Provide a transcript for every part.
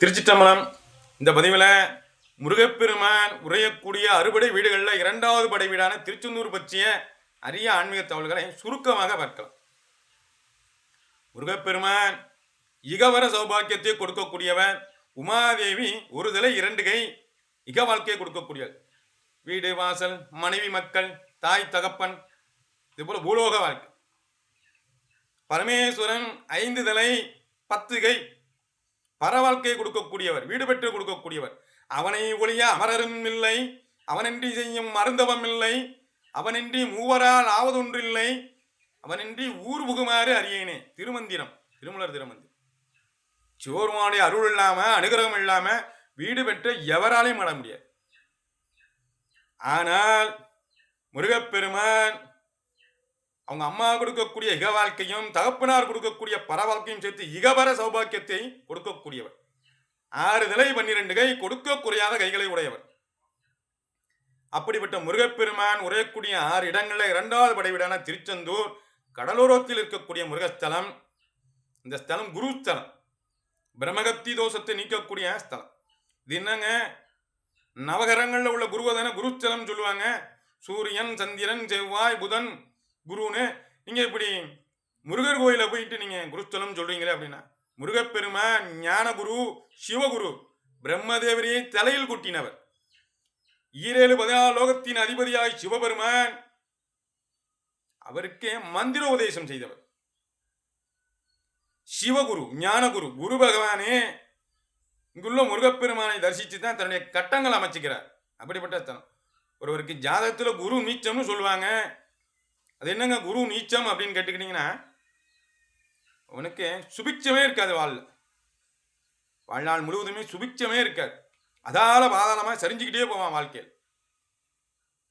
திருச்சிட்டம்பலம் இந்த பதிவில் முருகப்பெருமான் உரையக்கூடிய அறுபடை வீடுகளில் இரண்டாவது படை வீடான திருச்செந்தூர் பற்றிய அரிய ஆன்மீக தகவல்களை சுருக்கமாக பார்க்கலாம். முருகப்பெருமான் இகவர சௌபாக்கியத்தை கொடுக்கக்கூடியவர். உமாதேவி ஒரு தலை இரண்டு கை இக வாழ்க்கையை கொடுக்கக்கூடியவர். வீடு வாசல் மனைவி மக்கள் தாய் தகப்பன் இதுபோல் பூலோக வாழ்க்கை. பரமேஸ்வரன் ஐந்து தலை பத்து கை பரவாழ்க்கையை கொடுக்கக்கூடியவர் வீடு பெற்று கொடுக்கக்கூடியவர். அவனை ஒழிய அமரரும் இல்லை அவனின்றி செய்யும் மருந்தவம் இல்லை அவனின்றி மூவரால் ஆவதொன்றில்லை அவனின்றி ஊர் புகுமாறு அறியேனே. திருமந்திரம் திருமலர் திருமந்திரம். சிவருமானுடைய அருள் இல்லாம அனுகிரகம் இல்லாம வீடு பெற்ற எவராலையும் ஆட முடியாது. ஆனால் முருகப்பெருமான் அவங்க அம்மா கொடுக்கக்கூடிய இக வாழ்க்கையும் தகப்பனார் கொடுக்கக்கூடிய பர வாழ்க்கையும் சேர்த்து இகபர சௌபாக்கியத்தை கொடுக்கக்கூடியவர். ஆறு நிலை பன்னிரண்டு கை கொடுக்க குறையாத கைகளை உடையவர். அப்படிப்பட்ட முருகப்பெருமான் உரையக்கூடிய ஆறு இடங்களில் இரண்டாவது படைவீடான திருச்செந்தூர் கடலோரத்தில் இருக்கக்கூடிய முருகஸ்தலம். இந்த ஸ்தலம் குருஸ்தலம் பிரம்மகத்தி தோஷத்தை நீக்கக்கூடிய ஸ்தலம். இது என்னங்க? நவகரங்களில் உள்ள குருவை தானே குருஸ்தலம் சொல்லுவாங்க. சூரியன் சந்திரன் செவ்வாய் புதன் குருன்னு நீங்கள் இப்படி முருகர் கோயிலில் போயிட்டு நீங்கள் குருஸ்தலம் சொல்கிறீங்களே அப்படின்னா முருகப்பெருமான் ஞானகுரு சிவகுரு பிரம்மதேவரையை தலையில் கொட்டினவர். ஈரேழு பதினாலு லோகத்தின் அதிபதியாய் சிவபெருமான் அவருக்கே மந்திர உபதேசம் செய்தவர். சிவகுரு ஞானகுரு குரு பகவானே இங்குள்ள முருகப்பெருமானை தரிசித்து தான் தன்னுடைய கட்டங்கள் அமைச்சுக்கிறார். அப்படிப்பட்ட ஸ்தலம் ஒருவருக்கு ஜாதகத்தில் குரு நீச்சம்னு சொல்லுவாங்க. அது என்னங்க குரு நீச்சம் அப்படின்னு கேட்டுக்கிட்டீங்கன்னா அவனுக்கு சுபிட்சமே இருக்காது வாழ்ல. வாழ்நாள் முழுவதுமே சுபிட்சமே இருக்காது. அதால பாதாளமாக சரிஞ்சுக்கிட்டே போவான் வாழ்க்கையில்.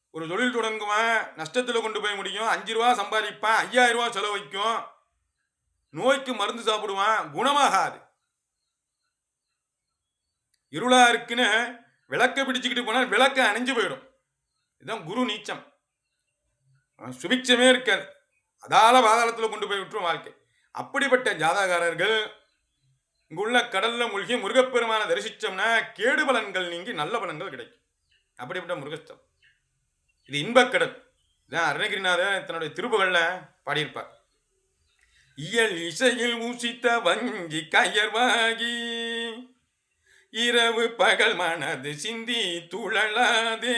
ஒரு தொழில் தொடங்குவேன் நஷ்டத்தில் கொண்டு போய் முடியும் அஞ்சு ரூபா சம்பாதிப்பேன் ஐயாயிரம் ரூபா செலவு வைக்கும் நோய்க்கு மருந்து சாப்பிடுவேன் குணமாகாது. இருளா இருக்குன்னு விளக்க பிடிச்சுக்கிட்டு போனால் விளக்க அணைஞ்சு போயிடும். இதுதான் குரு நீச்சம். அவன் இருக்காது. அதால பாதாளத்தில் கொண்டு போய் விட்டுரும் வாழ்க்கை. அப்படிப்பட்ட ஜாதகாரர்கள் இங்குள்ள கடல்ல மூழ்கி முருகப்பெருமான தரிசித்தோம்னா கேடு பலன்கள் நீங்கி நல்ல பலன்கள் கிடைக்கும். அப்படிப்பட்ட முருகஸ்தம். இது இன்பக்கடல் இதான் அருணகிரிநாதர் தன்னுடைய திருப்புகள்ல பாடியிருப்பார். இயல் இசையில் ஊசித்த வங்கி கயர்வாகி இரவு பகல் மனது சிந்தி துழலாதே.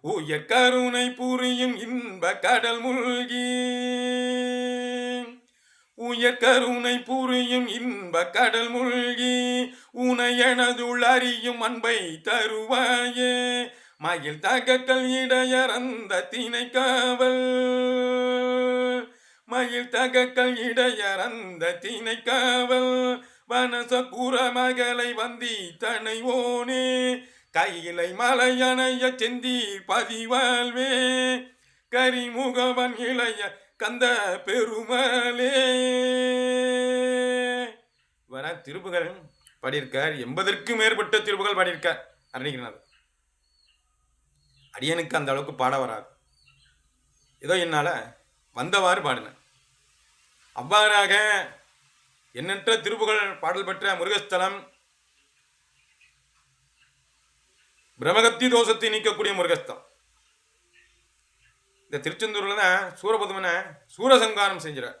உயர் கருணை புரியும் இன்ப கடல் மூழ்கி. உயர் கருணை புரியும் இன்ப கடல் மூழ்கி. உனை உனையனதுள் அறியும் அன்பை தருவாயே. மயில் தகக்கல் இடையறந்த தினை காவல் மயில் தகக்கல் இடையறந்த தினை காவல் வனச மகளை வந்தி தனை ஓனே. கையிலை மலையணைய செந்தி பதிவாழ்வே. கரிமுகவன் இளைய கந்த பெருமலே. வர திருப்புகள் பாடியிருக்கார். எண்பதற்கும் மேற்பட்ட திருப்புகள் பாடியிருக்கார் அருணிகிரநாதர். அடியனுக்கு அந்த அளவுக்கு பாட வராது. ஏதோ என்னால் வந்தவாறு பாடினேன். அவ்வாறாக எண்ணற்ற திருப்புகள் பாடல் பெற்ற முருகஸ்தலம் பிரமகத்தி தோஷத்தை நீக்கக்கூடிய முருகஸ்தலம் இந்த திருச்செந்தூர்ல தான் சூரபதுமனை சூரசங்காரம் செஞ்சிறார்.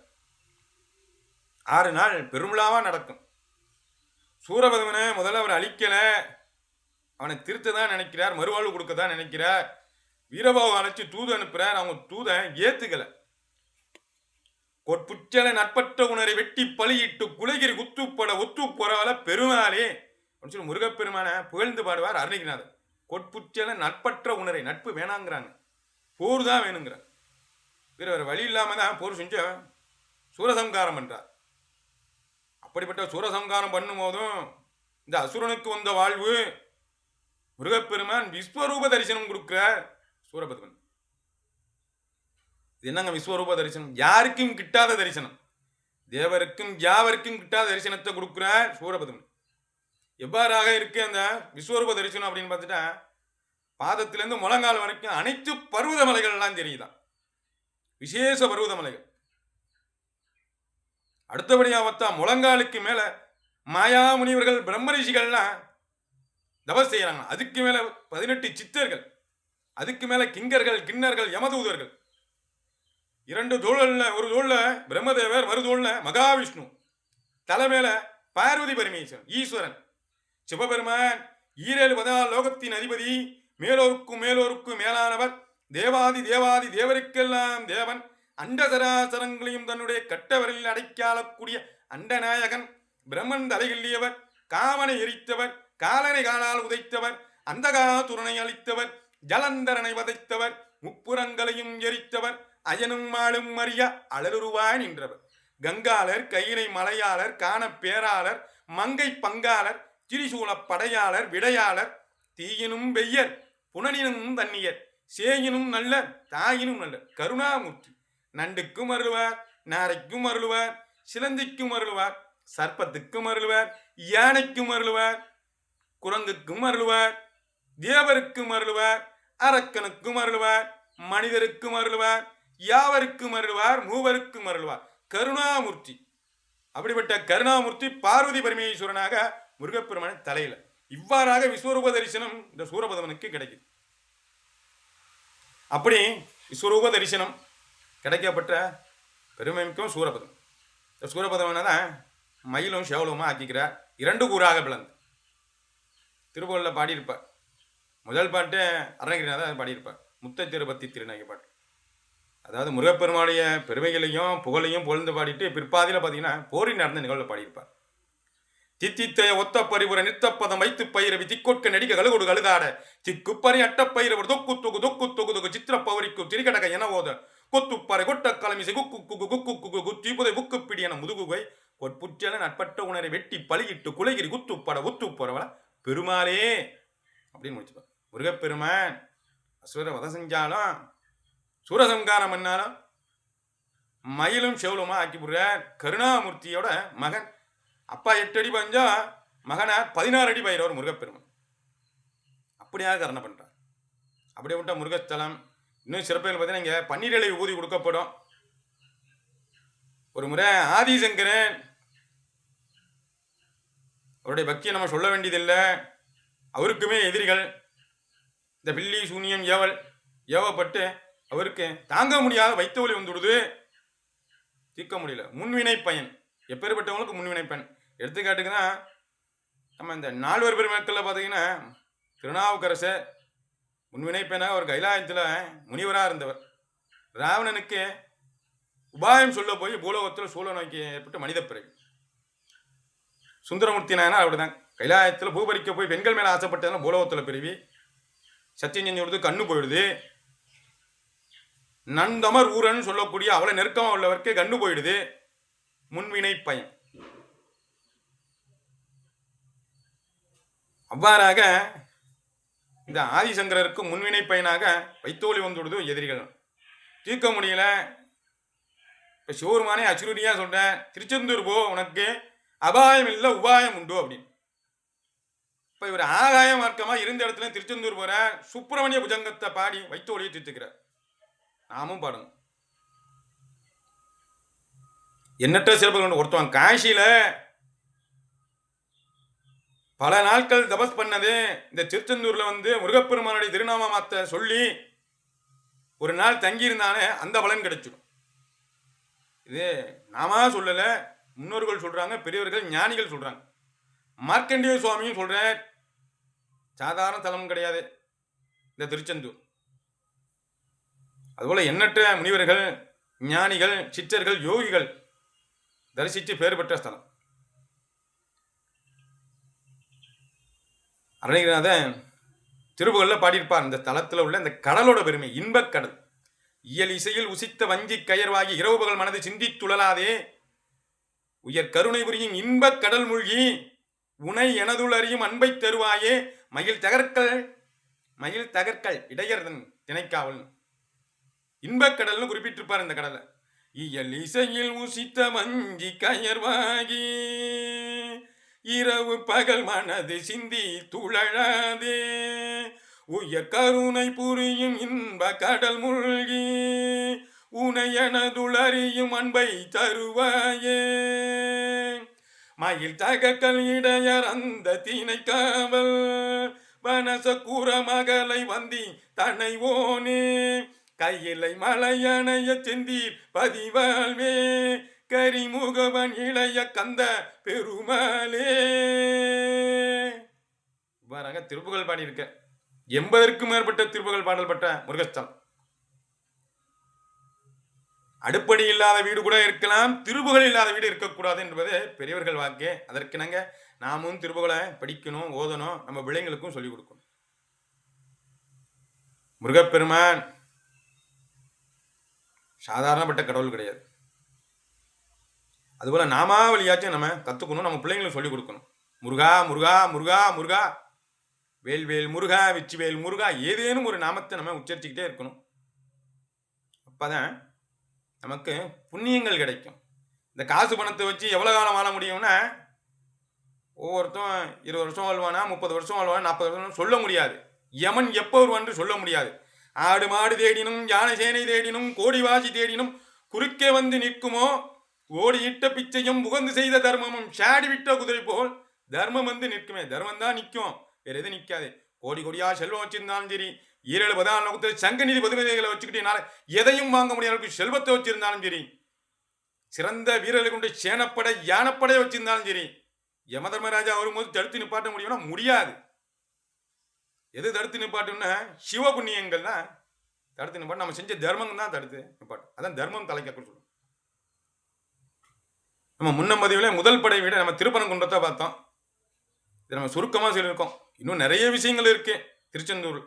ஆறு நாள் பெருமிழாவா நடக்கும். சூரபதுமனை முதல்ல அவர் அழிக்கல. அவனை திருத்த தான் நினைக்கிறார் மறுவாழ்வு கொடுக்க தான் நினைக்கிறார். வீரபாவை அழைச்சி தூது அனுப்புறார். அவங்க தூதை ஏத்துக்கல. கொட்புச்சல நட்பற்ற உணரை வெட்டி பழியிட்டு குலகிரி குத்துப்பட ஒத்து பொறால பெருமாளே அப்படின்னு சொல்லி முருகப்பெருமான புகழ்ந்து பாடுவார் அருணகிரிநாதர். கொட்புற்றல நட்பற்ற உணரை நட்பு வேணாங்கிறாங்க. போர் தான் வேணுங்கிறார். வேற வேறு வழி இல்லாமல் தான் போர் செஞ்ச சூரசம்காரம் பண்ணுறார் அப்படிப்பட்ட சூரசம்காரம் பண்ணும்போதும் இந்த அசுரனுக்கு வந்த வாழ்வு முருகப்பெருமான் விஸ்வரூப தரிசனம் கொடுக்கிறார் சூரபத்மன். இது என்னங்க விஸ்வரூப தரிசனம்? யாருக்கும் கிட்டாத தரிசனம். தேவருக்கும் யாவருக்கும் கிட்டாத தரிசனத்தை கொடுக்கிறார் சூரபத்மன். எவ்வாறாக இருக்கு அந்த விஸ்வரூப தரிசனம் அப்படின்னு பார்த்துட்டா பாதத்திலேருந்து முழங்கால் வரைக்கும் அனைத்து பருவத மலைகள்லாம் தெரியுதான் விசேஷ பருவத மலைகள் அடுத்தபடியாக பார்த்தா முழங்காலுக்கு மேலே மாயா முனிவர்கள் பிரம்மரிஷிகள்லாம் தபஸ் அதுக்கு மேலே பதினெட்டு சித்தர்கள் அதுக்கு மேலே கிங்கர்கள் கிண்ணர்கள் யமதூதர்கள். இரண்டு தோழல்ல ஒரு தோல்ல பிரம்மதேவர் மறு தோல்ல மகாவிஷ்ணு. தலை மேலே பார்வதி பரமேஸ்வரன் ஈஸ்வரன். சிவபெருமான் ஈரேழு பதினாலு லோகத்தின் அதிபதி மேலோருக்கும் மேலோருக்கும் மேலானவர் தேவாதி தேவாதி தேவருக்கெல்லாம் தேவன் அண்டதராசரங்களையும் தன்னுடைய கட்டவரில் அடைக்காளக்கூடிய அண்டநாயகன் பிரம்மன் தலைகிள்ளியவர் காமனை எரித்தவர் காலனை காலால் உதைத்தவர் அந்தகாதுரனை அளித்தவர் ஜலந்தரனை வதைத்தவர் முப்புறங்களையும் எரித்தவர் அயனும் மாளும் மறிய அலருருவாய் நின்றவர். கங்காளர் கையிலை மலையாளர் காண பேராளர் மங்கை பங்காளர் திரிசூலப் படையாளர் விடையாளர் தீயினும் வெய்யர் புனனினும் தன்னியர் சேயினும் நல்ல தாயினும் நல்ல கருணாமூர்த்தி நண்டுக்கும் அருள்வார் நாரைக்கும் அருள்வார் சிலந்திக்கும் அருள்வார் சர்ப்பத்துக்கும் அருள்வார் யானைக்கும் அருள்வார் குரங்குக்கும் அருள்வார் தேவருக்கும் அருள்வார் அரக்கனுக்கும் அருள்வார் மனிதருக்கும் அருள்வார் யாவருக்கும் அருள்வார் மூவருக்கும் அருள்வார். கருணாமூர்த்தி அப்படிப்பட்ட கருணாமூர்த்தி பார்வதி பரமேஸ்வரனாக முருகப்பெருமான தலையில. இவ்வாறாக விஸ்வரூப தரிசனம் இந்த சூரபதவனுக்கு கிடைக்குது. அப்படி விஸ்வரூப தரிசனம் கிடைக்கப்பட்ட பெருமைக்கும் சூரபதம். இந்த சூரபதவனை தான் மயிலும் சேவலுமா ஆக்கிக்கிறார் இரண்டு கூறாக பிளந்து திருப்புகழில் பாடியிருப்பார். முதல் பாட்டு அருணகிரிநாதர் பாடியிருப்பார். முத்த திருப்பத்தி திருநகை பாட்டு. அதாவது முருகப்பெருமானுடைய பெருமைகளையும் புகழையும் புகழ்ந்து பாடிட்டு பிற்பாதியில் பார்த்தீங்கன்னா போரில் நடந்த நிகழ்வில் பாடியிருப்பார். தித்தித்தைய ஒத்த பரிபுர நித்தப்பதம் வைத்து பயிரவி திக்கொட்க நடிக்க கழுகுடு கழுதாட திக்குப்பறை அட்டப்பயிரவர் தொக்கு தொகு தொக்கு தொகு தொகு சித்திர பவரிக்கு திரிகடக என ஓத கொத்துப்பறை கொட்ட கலமிசை குக்கு குக்கு குக்கு குக்கு புக்கு புக்குப்பிடி என முதுகுகை. கொட்புற்றல நட்பட்ட உணரை வெட்டி பலியிட்டு குலகிரி குத்துப்பட ஒத்துப்பறவள பெருமாளே! அப்படின்னு முடிச்சுப்பா. முருகப்பெருமான் அசுர வத செஞ்சாலும் சூரசம்காரம் பண்ணாலும் மயிலும் செவலுமா ஆக்கி விடுறார் கருணாமூர்த்தியோட மகன். அப்பா எட்டு அடி பஞ்சா மகனை பதினாறு அடி பயிரவர் முருகப்பெருமன். அப்படியாக கருணை பண்ணுறார் அப்படியே விட்டா முருகத்தலம் இன்னும் சிறப்புகள் பார்த்தீங்கன்னா இங்கே பன்னீரலை ஊதி கொடுக்கப்படும். ஒரு முறை ஆதிசங்கரன் அவருடைய பக்தியை நம்ம சொல்ல வேண்டியதில்லை. அவருக்குமே எதிரிகள் இந்த பில்லி சூனியம் ஏவல் ஏவப்பட்டு அவருக்கு தாங்க முடியாத வைத்த வலி வந்துடுது. தீர்க்க முடியல. முன்வினை பயன். எப்பேற்பட்டவங்களுக்கு முன்வினை பயன். எடுத்துக்காட்டுக்குன்னா நம்ம இந்த நால்வர் பெருமக்களில் பார்த்தீங்கன்னா திருநாவுக்கரசர் முன்வினைப்பேனாக ஒரு கைலாயத்தில் முனிவராக இருந்தவர். ராவணனுக்கு உபாயம் சொல்ல போய் பூலோகத்தில் சூழ நோக்கி ஏற்பட்டு மனித பிறகு சுந்தரமூர்த்தி நாயனார் அப்படிதான் கைலாயத்தில் பூபரிக்க போய் பெண்கள் மேலே ஆசைப்பட்டதுனால பூலோகத்தில் பிரிவி சத்தியம் செஞ்சு கொடுத்து கண்ணு போயிடுது. நந்தமர் ஊரன் சொல்லக்கூடிய அவளை நெருக்கமாக உள்ளவருக்கு கண்ணு போயிடுது. முன்வினை பயன் அவ்வாறாக இந்த ஆதிசங்கரருக்கு முன்வினை பயனாக வைத்தோலி வந்துடுதும் எதிரிகள். தீர்க்க முடியல. இப்போ சிவருமானே அச்சுரியா சொல்கிறேன் திருச்செந்தூர் போ உனக்கு அபாயம் இல்லை உபாயம் உண்டு அப்படின்னு. இப்போ இவர் ஆகாய மார்க்கமாக இருந்த இடத்துல திருச்செந்தூர் போகிற சுப்பிரமணிய புஜங்கத்தை பாடி வைத்தோலியை தீர்த்துக்கிறார். நாமும் பாடணும். எண்ணற்ற சிறப்புகள் ஒருத்தவன் காசியில் பல நாட்கள் தபஸ் பண்ணது இந்த திருச்செந்தூர்ல வந்து முருகப்பெருமானுடைய திருநாமத்தை சொல்லி ஒரு நாள் தங்கியிருந்தானே அந்த பலன் கிடைச்சிடும். இது நாம சொல்லல முன்னோர்கள் சொல்றாங்க பெரியவர்கள் ஞானிகள் சொல்றாங்க. மார்க்கண்டேய சுவாமியும் சொல்றார் சாதாரண தலமும் கிடையாது இந்த திருச்செந்தூர். அதுபோல எண்ணற்ற முனிவர்கள் ஞானிகள் சிற்றர்கள் யோகிகள் தரிசித்து பேர் பெற்ற ஸ்தலம். அருணகிரிநாதன் திருப்புகளில் பாடியிருப்பார். இந்த தளத்தில் உள்ள இந்த கடலோட பெருமை இன்பக் கடல். இயல் இசையில் உசித்த வஞ்சி கயர்வாகி இரவு பகல் மனது சிந்தித்துழலாதே உயர் கருணை புரியும் இன்பக் கடல் மூழ்கி உனை எனதுள் அறியும் அன்பை தருவாயே. மயில் தகர்க்கல் மயில் தகர்க்கல் இடையர்தன் திணைக்காவல். இன்பக் கடல்னு குறிப்பிட்டிருப்பார் இந்த கடலை. இயல் இசையில் உசித்த வஞ்சி கயர்வாகி இரவு பகல் மனது சிந்தி துழலாதே உயர் கருணை புரியும் இன்ப கடல் மூழ்கி உனையனதுளறியும் அன்பை தருவாயே. மயில் தகக்கல் இடையர் அந்த தீனை காவல் வனச கூற மகளை வந்தி தன்னை ஓனே. கையிலை மலையணைய செந்தீர் பதிவாழ்வே. கரிமுகவன் இளைய கந்த பெருமாளே. இவ்வாறாக திருப்புகழ் பாடியிருக்க. எண்பதற்கும் மேற்பட்ட திருப்புகழ் பாடல் பட்ட முருகஸ்தலம். அடுப்படி இல்லாத வீடு கூட இருக்கலாம் திருப்புகள் இல்லாத வீடு இருக்கக்கூடாது என்பது பெரியவர்கள் வாக்கே. அதற்கிணங்க நாமும் திருப்புகளை படிக்கணும் ஓதணும் நம்ம பிள்ளைங்களுக்கும் சொல்லிக் கொடுக்கணும். முருகப்பெருமான் சாதாரணப்பட்ட கடவுள் கிடையாது. அதுபோல் நாமாவளியாச்சும் நம்ம கற்றுக்கணும் நம்ம பிள்ளைங்களுக்கு சொல்லிக் கொடுக்கணும். முருகா முருகா முருகா முருகா. வேல்வேல் முருகா வெற்றிவேல் முருகா. ஏதேனும் ஒரு நாமத்தை நம்ம உச்சரிச்சுக்கிட்டே இருக்கணும். அப்போ தான் நமக்கு புண்ணியங்கள் கிடைக்கும். இந்த காசு பணத்தை வச்சு எவ்வளோ காலம் வாழ முடியும்னா ஒவ்வொருத்தன் இருபது வருஷம் வாழ்வானா முப்பது வருஷம் வாழ்வானா நாற்பது வருஷம் சொல்ல முடியாது. யமன் எப்போ வருவான்னு சொல்ல முடியாது. ஆடு மாடு தேடினும் யானை சேனை தேடினும் கோடிவாசி தேடினும் குறுக்கே வந்து நிற்குமோ ஓடியிட்ட பிச்சையும் முகந்து செய்த தர்மமும் ஷாடி விட்ட குதிரை போல் தர்மம் வந்து நிற்குமே. தர்மம் தான் நிற்கும். வேற எது நிற்காது. கோடி கோடியா செல்வம் வச்சிருந்தாலும் சரி ஈரேழு பதினாலு நோக்கத்தில் சங்க நிதி பதுமைகளை வச்சுக்கிட்டீங்கனால எதையும் வாங்க முடியாத அளவுக்கு செல்வத்தை வச்சிருந்தாலும் சரி சிறந்த வீரர்களை கொண்டு சேனப்படை யானப்படை வச்சிருந்தாலும் சரி யம தர்மராஜா வரும்போது தடுத்து நிப்பாட்ட முடியும்னா முடியாது. எது தடுத்து நிப்பாட்டுன்னா சிவ புண்ணியங்கள் தான் தடுத்து நிப்பாட்டு. நம்ம செஞ்ச தர்மம் தான் தடுத்து நிப்பாட்டு. அதான் தர்மம் தலைக்க சொல்லுவோம் நம்ம முன்ன பதிவில் முதல் படை விட நம்ம திருப்பரங்குன்றத்தை பார்த்தோம். இது நம்ம சுருக்கமாக சொல்லியிருக்கோம். இன்னும் நிறைய விஷயங்கள் இருக்கு. திருச்செந்தூர்.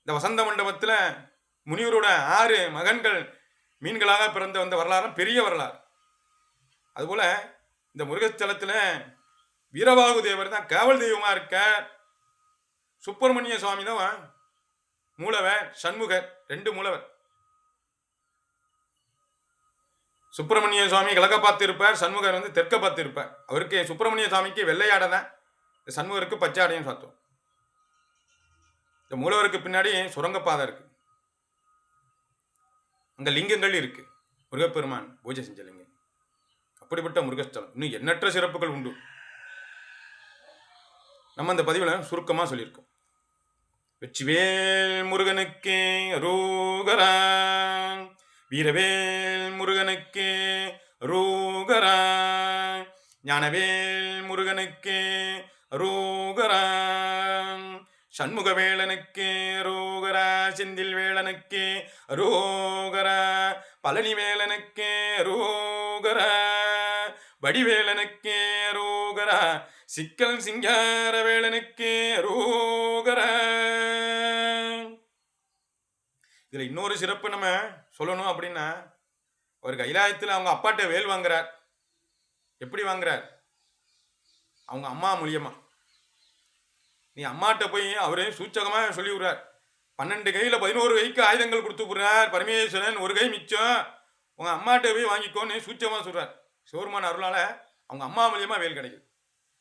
இந்த வசந்த மண்டபத்தில் முனிவரோட ஆறு மகன்கள் மீன்களாக பிறந்த வந்த வரலாறு பெரிய வரலாறு. அதுபோல் இந்த முருகஸ்தலத்தில் வீரபாகு தேவர் தான் காவல் தெய்வமாக இருக்க சுப்பிரமணிய சுவாமி தான் மூலவர் சண்முகர் ரெண்டு மூலவர். சுப்பிரமணிய சுவாமி கிழக்க பார்த்துருப்பார் சண்முகர் வந்து தெற்க பார்த்துருப்பார். அவருக்கு சுப்பிரமணிய சுவாமிக்கு வெள்ளையாடை தான் சண்முகருக்கு பச்சை ஆடையும் சாத்துவோம் இந்த மூலவருக்கு பின்னாடி சுரங்கப்பாதை இருக்கு. அங்கே லிங்கங்கள் இருக்கு. முருகப்பெருமான் பூஜை செஞ்ச லிங்கம். அப்படிப்பட்ட முருகஸ்தலம். இன்னும் எண்ணற்ற சிறப்புகள் உண்டு. நம்ம அந்த பதிவில் சுருக்கமாக சொல்லியிருக்கோம். வெற்றிவேல் முருகனுக்கு அரோகரா. வீரவேல் முருகனுக்கு ரூகரா. ஞானவேல் முருகனுக்கு ரூகரா. சண்முகவேளனுக்கு ரோகரா. செந்தில் வேளனுக்கு ரோகரா. பழனி ரூகரா. ரோகரா வடிவேலனுக்கு ரோகரா. சிக்கல் சிங்கார ரூகரா ரோகரா. இதுல இன்னொரு சிறப்பு நம்ம சொல்லணும் அப்படின்னா ஒரு கைலாயத்தில் அவங்க அப்பாட்ட வேல் வாங்குறார். எப்படி வாங்குறார்? அவங்க அம்மா மூலியமா. நீ அம்மாட்ட போய் அவரையும் சூச்சகமாக சொல்லி விடுறார். பன்னெண்டு கையில் பதினோரு கைக்கு ஆயுதங்கள் கொடுத்து விடுறார். பரமேஸ்வரன் ஒரு கை மிச்சம். உங்கள் அம்மாட்ட போய் வாங்கிக்கோன்னு சூச்சகமாக சொல்கிறார் சிவருமான அருளால் அவங்க அம்மா மூலியமாக வேல் கிடைக்குது.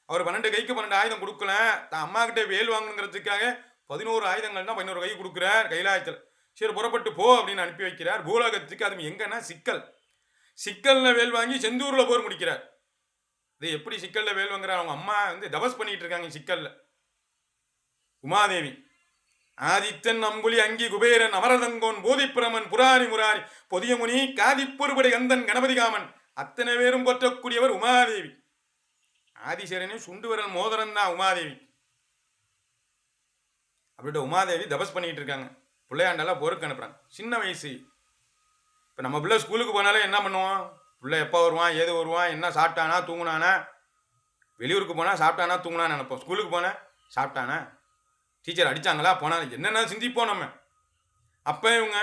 அவர் பன்னெண்டு கைக்கு பன்னெண்டு ஆயுதம் கொடுக்கல. தான் அம்மா வேல் வாங்கணுங்கிறதுக்காக பதினோரு ஆயுதங்கள் தான் பதினோரு கை கொடுக்குறார் கைலாயத்தில். சரி புறப்பட்டு போ அப்படின்னு அனுப்பி வைக்கிறார். பூலோகத்துக்கு அது எங்கன்னா சிக்கல். சிக்கலில் வேல் வாங்கி செந்தூரில் போர் முடிக்கிறார். இது எப்படி சிக்கலில் வேல் வாங்குறார்? அவங்க அம்மா வந்து தபஸ் பண்ணிகிட்டு இருக்காங்க சிக்கலில். உமாதேவி ஆதித்தன் அம்புலி அங்கி குபேரன் அமரதங்கோன் போதிப்பிரமன் புராரி முராரி பொதியமுனி காதிப்பொருபடி கந்தன் கணபதி காமன் அத்தனை பேரும் போற்றக்கூடியவர் உமாதேவி. ஆதிசேரனே சுண்டு விரல் மோதிரம் தான் உமாதேவி. அப்படின்ட்டு உமாதேவி தபஸ் பண்ணிக்கிட்டு இருக்காங்க. பிள்ளையாண்டெல்லாம் போருக்கு அனுப்புகிறாங்க சின்ன வயசு. இப்போ நம்ம பிள்ளை ஸ்கூலுக்கு போனாலே என்ன பண்ணுவோம் பிள்ளை எப்போ வருவான்? ஏது வருவான்? என்ன சாப்பிட்டானா? தூங்குனானா? வெளியூருக்கு போனால் சாப்பிட்டானா? தூங்குனான்னு நினைப்போம். ஸ்கூலுக்கு போனேன் சாப்பிட்டானா? டீச்சர் அடித்தாங்களா போனால் என்னென்ன சிந்திப்போம் நம்ம. அப்போ இவங்க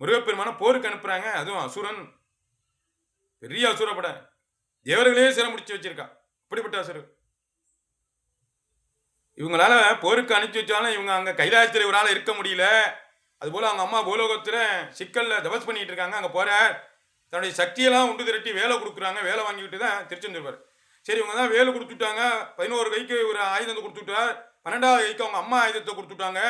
முருகப்பெருமான போருக்கு அனுப்புகிறாங்க அதுவும் அசுரன். பெரிய அசுரப்பட. தேவர்களே சிரம் முடிச்சு வச்சுருக்கா. இப்படிப்பட்ட அசுரன் இவங்களால போருக்கு அனுப்பிச்சு வச்சாலும் இவங்க அங்கே கைலாயத்தில் இவரால் இருக்க முடியல. அதுபோல் அவங்க அம்மா பூலோகத்தில் சிக்கலில் தபஸ் பண்ணிகிட்டு இருக்காங்க. அங்கே போகிற தன்னுடைய சக்தியெல்லாம் உண்டு திரட்டி வேலை கொடுக்குறாங்க. வேலை வாங்கிக்கிட்டு தான் திருச்செந்தூர் சரி இவங்க தான் வேலை கொடுத்துட்டாங்க. பதினோரு கைக்கு ஒரு ஆயுதத்தை கொடுத்துட்டார். பன்னெண்டாவது கைக்கு அவங்க அம்மா ஆயுதத்தை கொடுத்துட்டாங்க.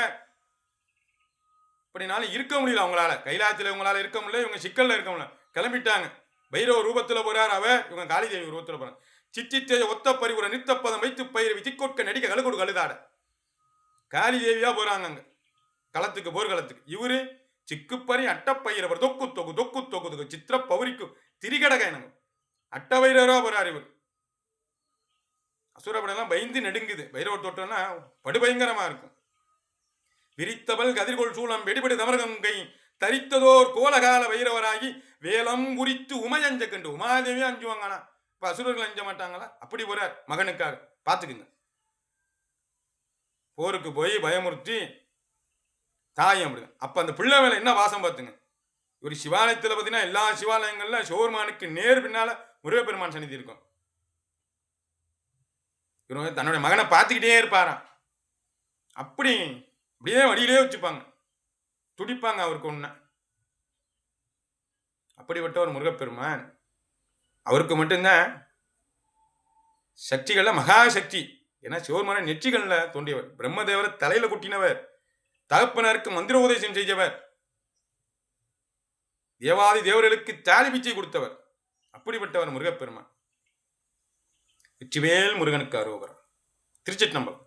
இப்படினால இருக்க முடியல அவங்களால. கைலாயத்தில் இவங்களால இருக்க முடியல. இவங்க சிக்கலில் இருக்க முடியல. கிளம்பிட்டாங்க. பைரவ ரூபத்தில் போகிறார் அவர். இவங்க காளிதேவி ரூபத்தில் போகிறாங்க சிச்சித்தேஜ ஒத்த பரிவுர நித்தப்பதம் வைத்து பயிர் விதிக்கொட்க நடிக்க கழுகொடு கழுதாட. காளிதேவியா போறாங்க அங்க களத்துக்கு. போர்க்களத்துக்கு இவரு சிக்குப்பறி அட்டப்பயிரவர் தொக்கு தொகு தொக்கு தொகு தொகு சித்திர பௌரிக்கு திரிகடக எனக்கு அட்டவைரவரா போறார் இவர். அசுரப்படெல்லாம் பயந்து நடுங்குது. பைரவ தோட்டம்னா படுபயங்கரமா இருக்கும். விரித்தவள் கதிர்கொள் சூளம் வெடிபடி தமர்கங்கை தரித்ததோர் கோலகால வைரவராகி வேலம் குறித்து உமையஞ்ச கண்டு உமாதேவி அஞ்சுவாங்கண்ணா இப்போ அசுரர்கள் அஞ்ச மாட்டாங்களா? அப்படி ஒரு மகனுக்காக. பார்த்துக்குங்க. போருக்கு போய் பயமுறுத்தி தாயம் அப்படி அப்போ அந்த பிள்ளை மேலே என்ன வாசம் பார்த்துங்க. ஒரு சிவாலயத்தில் பார்த்தீங்கன்னா எல்லா சிவாலயங்களில் சிவபெருமானுக்கு நேர் பின்னால் முருகப்பெருமான் சன்னிதி இருக்கும். இவங்க தன்னுடைய மகனை பார்த்துக்கிட்டே இருப்பாராம். அப்படி அப்படியே வழியிலே வச்சுப்பாங்க. துடிப்பாங்க அவருக்கு ஒன்று அப்படிப்பட்ட ஒரு முருகப்பெருமான். அவருக்கு மட்டும்தான் சக்திகள்ல மகாசக்தி ஏன்னா சிவபெருமான நெற்றிகளில் தோன்றியவர் பிரம்மதேவரை தலையில குட்டினவர். தகப்பனருக்கு மந்திர உபதேசம் செய்தவர். தேவாதி தேவர்களுக்கு தாலி பிச்சை கொடுத்தவர். அப்படிப்பட்டவர் முருகப்பெருமான். வெற்றிவேல் முருகனுக்கு அரோகரம் திருச்சிட்டம்பலம்